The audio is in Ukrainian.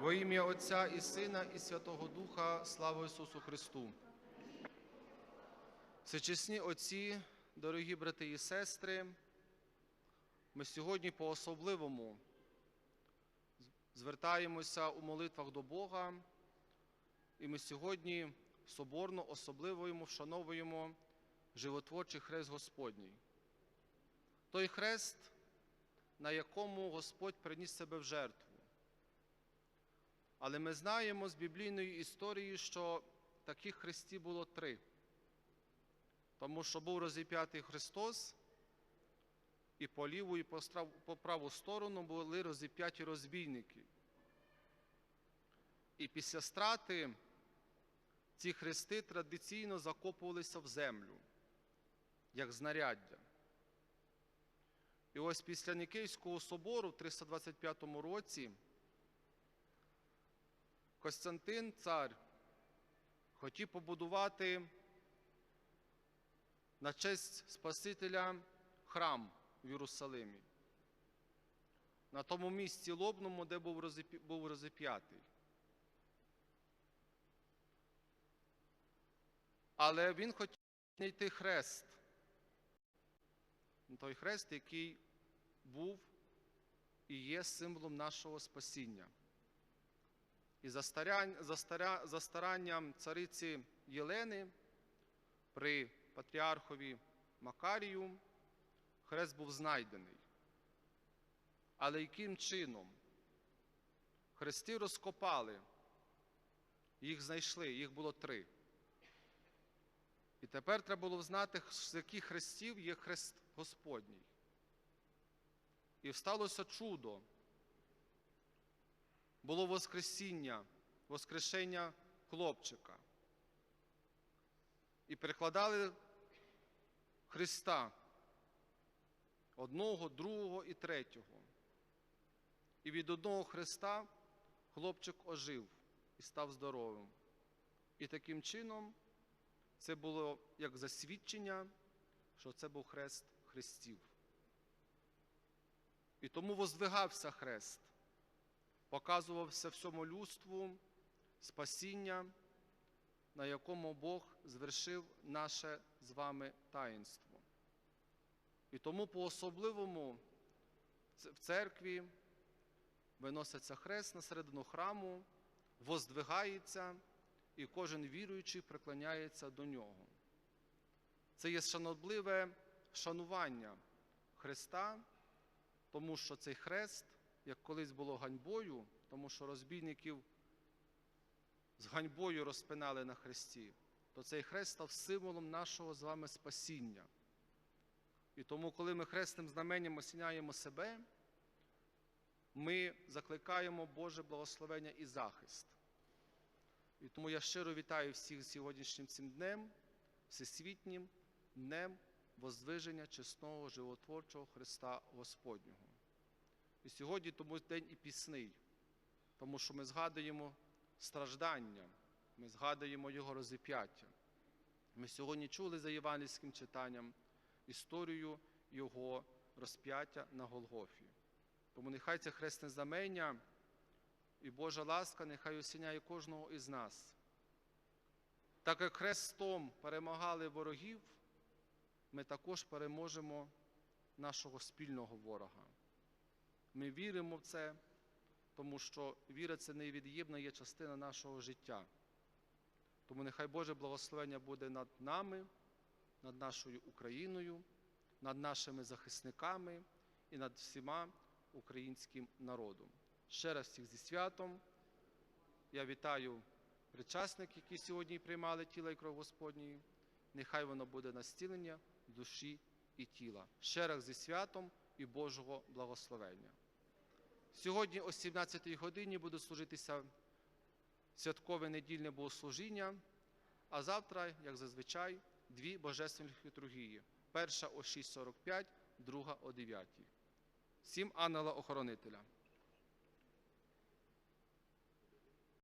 Во ім'я Отця і Сина, і Святого Духа, слава Ісусу Христу. Всечесні отці, дорогі брати і сестри, ми сьогодні по-особливому звертаємося у молитвах до Бога, і ми сьогодні соборно особливо вшановуємо животворчий хрест Господній. Той хрест, на якому Господь приніс себе в жертву. Але ми знаємо з біблійної історії, що таких хрестів було три. Тому що був розіп'ятий Христос, і по ліву, і по праву сторону були розіп'яті розбійники. І після страти ці хрести традиційно закопувалися в землю, як знаряддя. І ось після Нікейського собору в 325 році Костянтин цар хотів побудувати на честь Спасителя храм в Єрусалимі, на тому місці лобному, де був розіп'я- був розіп'ятий. Але він хотів знайти хрест, той хрест, який був і є символом нашого спасіння. І за старанням цариці Єлени при патріархові Макарію хрест був знайдений. Але яким чином? Хрести розкопали, їх знайшли, їх було три. І тепер треба було знати, з яких хрестів є хрест Господній. І сталося чудо. Було Воскресіння, Воскрешення хлопчика. І перекладали Христа одного, другого і третього. І від одного Христа хлопчик ожив і став здоровим. І таким чином це було як засвідчення, що це був хрест Христів. І тому воздвигався хрест, показувався всьому людству спасіння, на якому Бог звершив наше з вами таїнство. І тому по-особливому в церкві виноситься хрест на середину храму, воздвигається, і кожен віруючий приклоняється до нього. Це є шанобливе шанування Христа, тому що цей хрест, як колись було ганьбою, тому що розбійників з ганьбою розпинали на хресті, то цей хрест став символом нашого з вами спасіння. І тому, коли ми хресним знаменням осіняємо себе, ми закликаємо Боже благословення і захист. І тому я щиро вітаю всіх сьогоднішнім цим днем, всесвітнім днем воздвиження чесного животворчого Христа Господнього. І сьогодні тому день і пісний, тому що ми згадуємо страждання, ми згадуємо Його розіп'яття. Ми сьогодні чули за євангельським читанням історію Його розп'яття на Голгофі. Тому нехай це хресне знамення і Божа ласка нехай осіняє кожного із нас. Так як хрестом перемагали ворогів, ми також переможемо нашого спільного ворога. Ми віримо в це, тому що віра це невід'ємна є частина нашого життя. Тому нехай Боже благословення буде над нами, над нашою Україною, над нашими захисниками і над всіма українським народом. Ще раз всіх зі святом. Я вітаю причасників, які сьогодні приймали тіло і кров Господньої. Нехай воно буде на зцілення душі і тіла. Ще раз зі святом і Божого благословення. Сьогодні о 17 годині буде служитися святкове недільне богослужіння, а завтра, як зазвичай, дві божественні літургії. Перша о 6.45, друга о 9. Всім ангела-охоронителя.